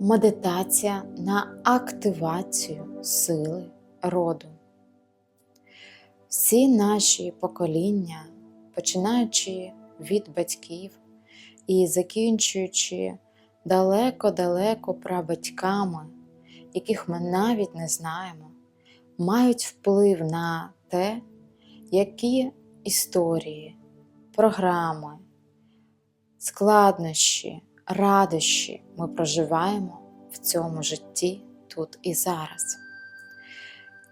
медитація на активацію сили роду. Всі наші покоління, починаючи від батьків і закінчуючи далеко-далеко прабатьками, яких ми навіть не знаємо, мають вплив на те, які історії, програми, складнощі, радощі ми проживаємо в цьому житті тут і зараз.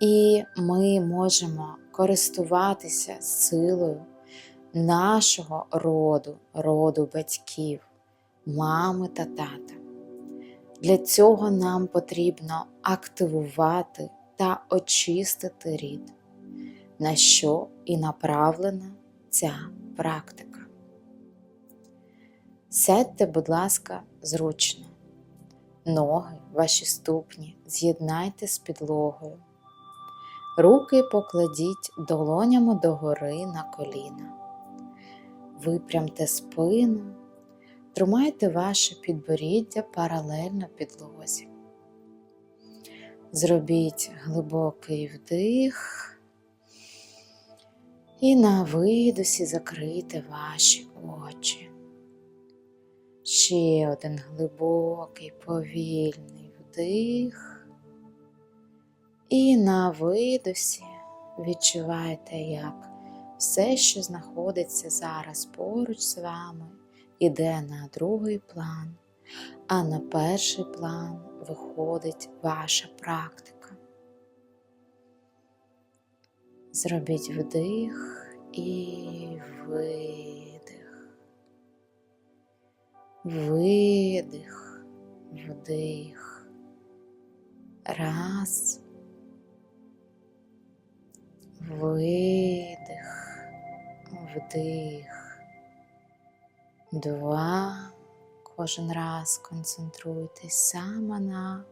І ми можемо користуватися силою нашого роду, роду батьків, мами та тата. Для цього нам потрібно активувати та очистити рід, на що і направлена ця практика. Сядьте, будь ласка, зручно. Ноги, ваші ступні з'єднайте з підлогою. Руки покладіть долонями догори на коліна. Випрямте спину, тримайте ваше підборіддя паралельно підлозі. Зробіть глибокий вдих і на видосі закрийте ваші очі. Ще один глибокий повільний вдих. І на видосі відчувайте, як все, що знаходиться зараз поруч з вами, іде на другий план, а на перший план виходить ваша практика. Зробіть вдих і видих. Видих, вдих. Раз. Видих, вдих. Два. Кожен раз концентруйтесь саме на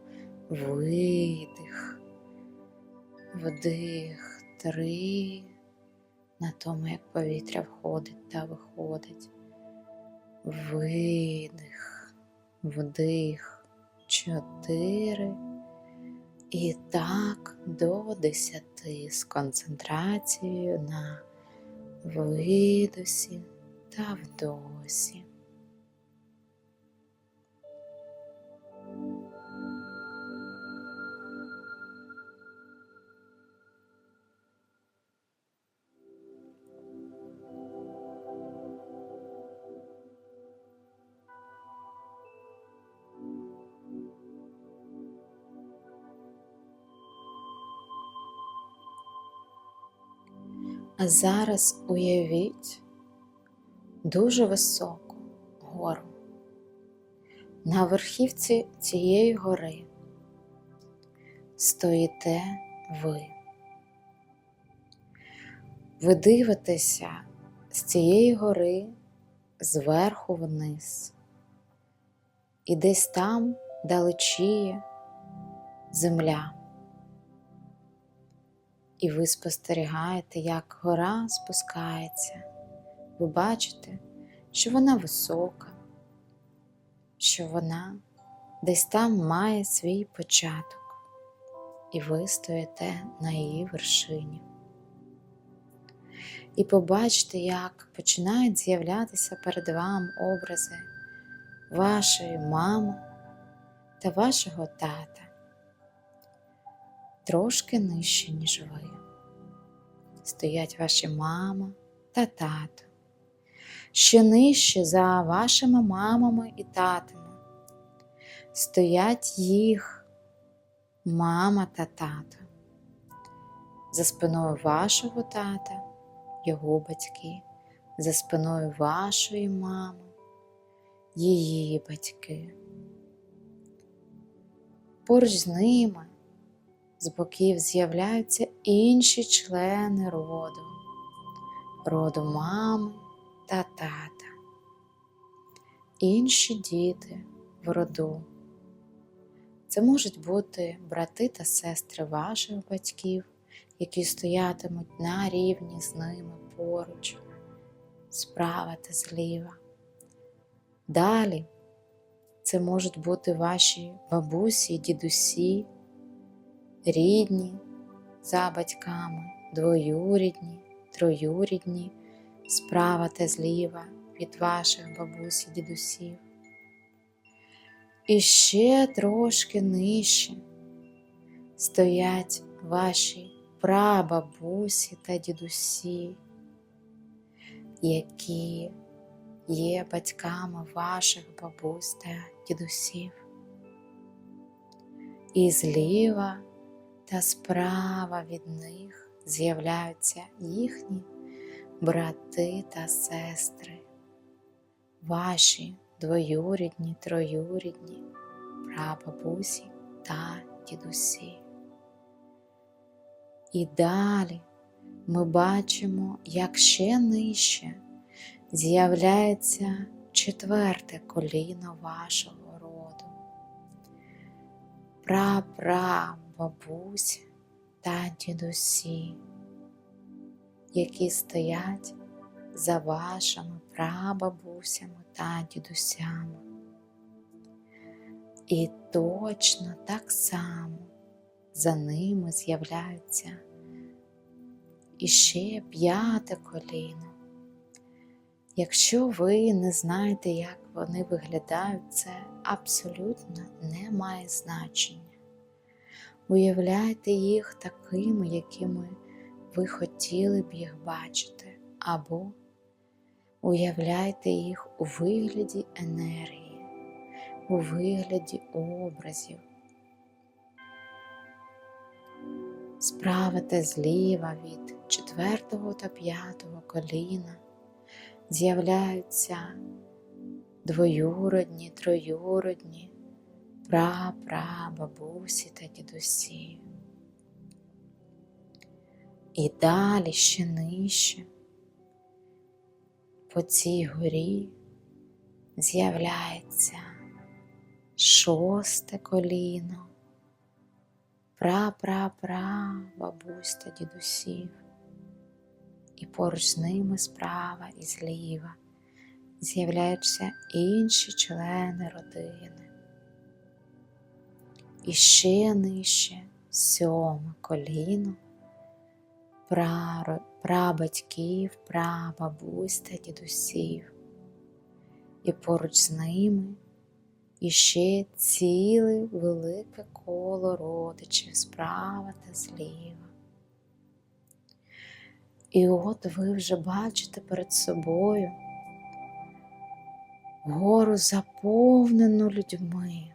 видих, вдих, три, на тому, як повітря входить та виходить. Видих, вдих, чотири. І так до десяти з концентрацією на видосі та вдосі. А зараз уявіть дуже високу гору. На верхівці цієї гори стоїте ви. Ви дивитеся з цієї гори зверху вниз. І десь там далечіє земля. І ви спостерігаєте, як гора спускається. Ви бачите, що вона висока, що вона десь там має свій початок, і ви стоїте на її вершині. І побачите, як починають з'являтися перед вами образи вашої мами та вашого тата трошки нижче, ніж ви. Стоять ваші мама та тато. Ще нижче за вашими мамами і татами. Стоять їх мама та тато. За спиною вашого тата, його батьки, за спиною вашої мами, її батьки. Поруч з ними з боків з'являються інші члени роду, роду мами та тата, інші діти в роду. Це можуть бути брати та сестри ваших батьків, які стоятимуть на рівні з ними поруч, справа та зліва. Далі Це можуть бути ваші бабусі, і дідусі, рідні за батьками, двоюрідні, троюрідні, справа та зліва від ваших бабусь і дідусів. І ще трошки нижче стоять ваші прабабусі та дідусі, які є батьками ваших бабусь та дідусів. І зліва та справа від них з'являються їхні брати та сестри, ваші двоюрідні, троюрідні, прабабусі та дідусі. І далі ми бачимо, як ще нижче з'являється четверте коліно вашого роду. Прапрабабусь та дідусі, які стоять за вашими прабабусями та дідусями. І точно так само за ними з'являються іще п'яте коліно. Якщо ви не знаєте, як вони виглядають, це абсолютно не має значення. Уявляйте їх такими, якими ви хотіли б їх бачити, або уявляйте їх у вигляді енергії, у вигляді образів. Справа зліва від четвертого та п'ятого коліна з'являються двоюродні, троюродні, пра-пра, бабусі та дідусі. І далі ще нижче по цій горі з'являється шосте коліно, пра-пра-пра, бабусь та дідусів і поруч з ними справа і зліва з'являються інші члени родини. І ще нижче сьоме коліно прабатьків, прабабусь та дідусів, і поруч з ними іще ціле велике коло родичів справа та зліва. І от ви вже бачите перед собою гору заповнену людьми.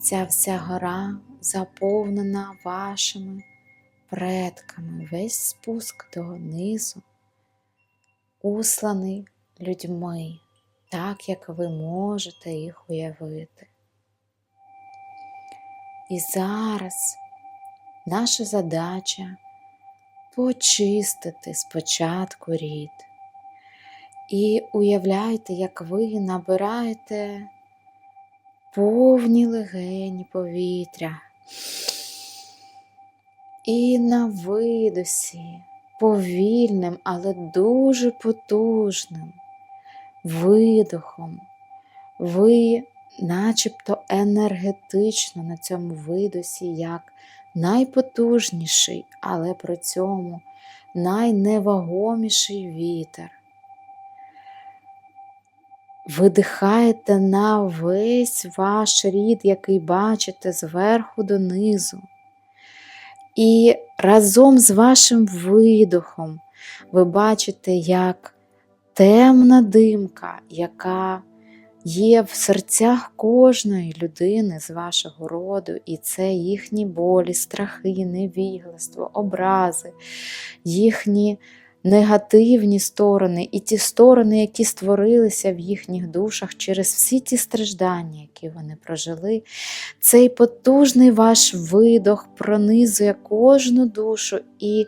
Ця вся гора заповнена вашими предками, весь спуск до низу, усланий людьми, так як ви можете їх уявити. І зараз наша задача почистити спочатку рід. І уявляйте, як ви набираєте повні легені повітря. І на видосі повільним, але дуже потужним видохом ви начебто енергетично на цьому видосі, як найпотужніший, але при цьому найневагоміший вітер. Видихаєте на весь ваш рід, який бачите зверху донизу. І разом з вашим видохом ви бачите, як темна димка, яка є в серцях кожної людини з вашого роду, і це їхні болі, страхи, невігластво, образи, їхні негативні сторони і ті сторони, які створилися в їхніх душах через всі ті страждання, які вони прожили. Цей потужний ваш видох пронизує кожну душу і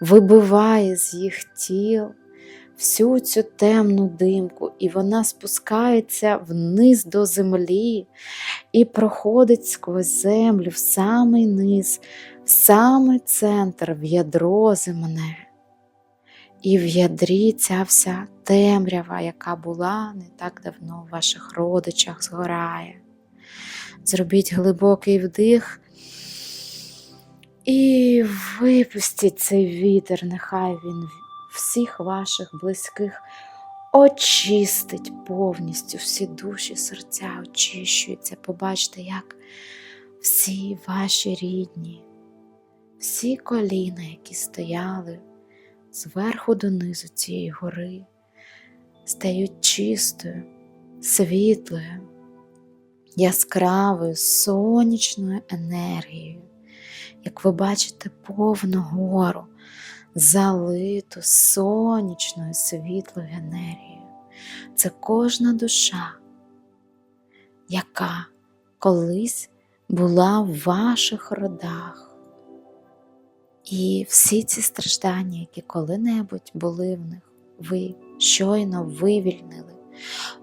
вибиває з їх тіл всю цю темну димку, і вона спускається вниз до землі і проходить сквозь землю в самий низ, в самий центр, в ядро земне. І в ядрі ця вся темрява, яка була не так давно в ваших родичах, згорає. Зробіть глибокий вдих і випустіть цей вітер, нехай він всіх ваших близьких очистить повністю, всі душі, серця очищуються. Побачте, як всі ваші рідні, всі коліна, які стояли зверху донизу цієї гори, стають чистою, світлою, яскравою, сонячною енергією. Як ви бачите повну гору, залиту сонячною світлою енергією. Це кожна душа, яка колись була в ваших родах. І всі ці страждання, які коли-небудь були в них, ви щойно вивільнили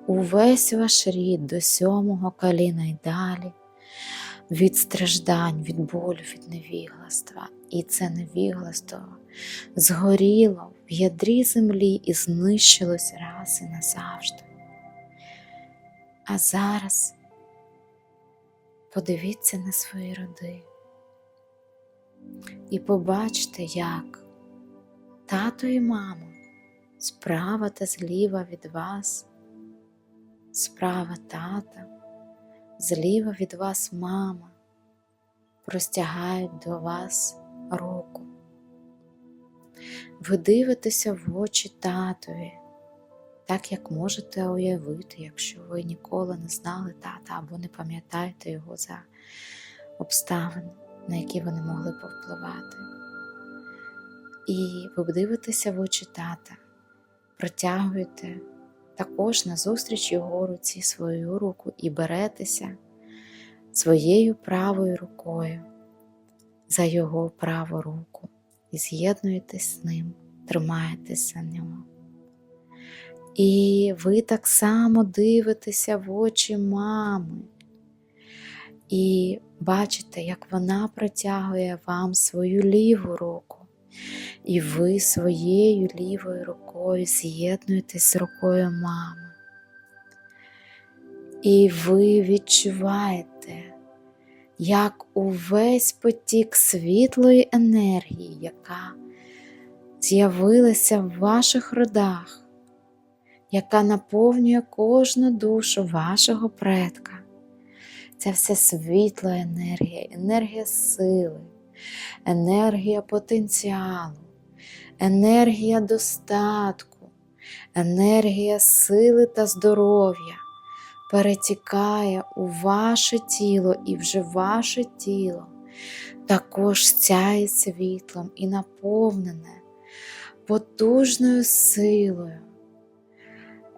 увесь ваш рід до сьомого коліна і далі, від страждань, від болю, від невігластва. І це невігластво згоріло в ядрі землі і знищилось раз і назавжди. А зараз подивіться на свої роди і побачте, як тато і мама справа та зліва від вас, справа тата, зліва від вас мама, простягають до вас руку. Ви дивитеся в очі татові, так як можете уявити, якщо ви ніколи не знали тата або не пам'ятаєте його за обставини, на які ви не могли повпливати. І ви дивитеся в очі тата, протягуєте також на зустріч його руці свою руку і беретеся своєю правою рукою за його праву руку і з'єднуєтесь з ним, тримаєтесь за нього. І ви так само дивитеся в очі мами. І бачите, як вона протягує вам свою ліву руку, і ви своєю лівою рукою з'єднуєтесь з рукою мами. І ви відчуваєте, як увесь потік світлої енергії, яка з'явилася в ваших родах, яка наповнює кожну душу вашого предка. Це все світла енергія, енергія сили, енергія потенціалу, енергія достатку, енергія сили та здоров'я перетікає у ваше тіло і вже ваше тіло також сяє світлом і наповнене потужною силою,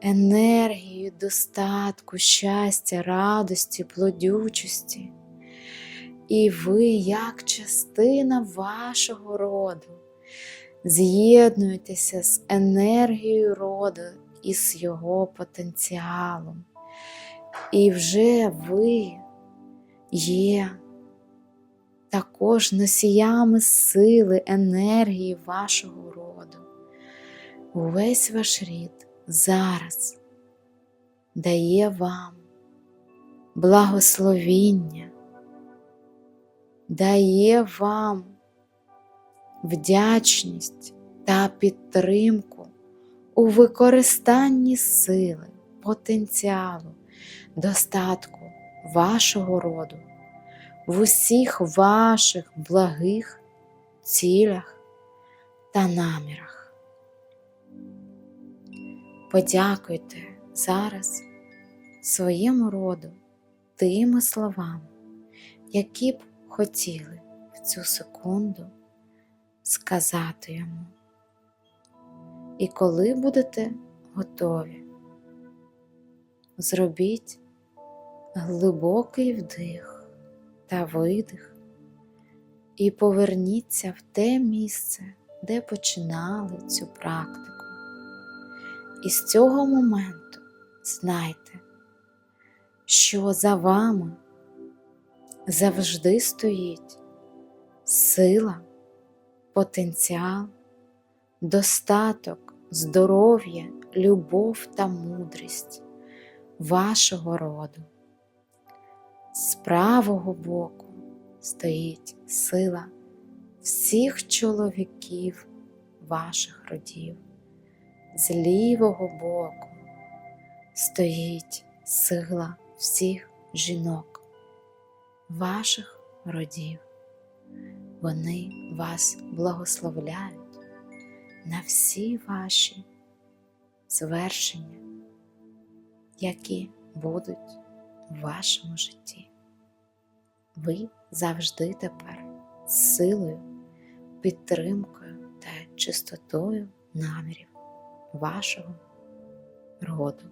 енергією достатку, щастя, радості, плодючості. І ви, як частина вашого роду, з'єднуєтеся з енергією роду і з його потенціалом. І вже ви є також носіями сили, енергії вашого роду. Увесь ваш рід зараз дає вам благословіння, дає вам вдячність та підтримку у використанні сили, потенціалу, достатку вашого роду в усіх ваших благих цілях та намірах. Подякуйте зараз своєму роду тими словами, які б хотіли в цю секунду сказати йому. І коли будете готові, зробіть глибокий вдих та видих і поверніться в те місце, де починали цю практику. І з цього моменту знайте, що за вами завжди стоїть сила, потенціал, достаток, здоров'я, любов та мудрість вашого роду. З правого боку стоїть сила всіх чоловіків ваших родів. З лівого боку стоїть сила всіх жінок, ваших родів. Вони вас благословляють на всі ваші звершення, які будуть в вашому житті. Ви завжди тепер з силою, підтримкою та чистотою намірів вашого роду.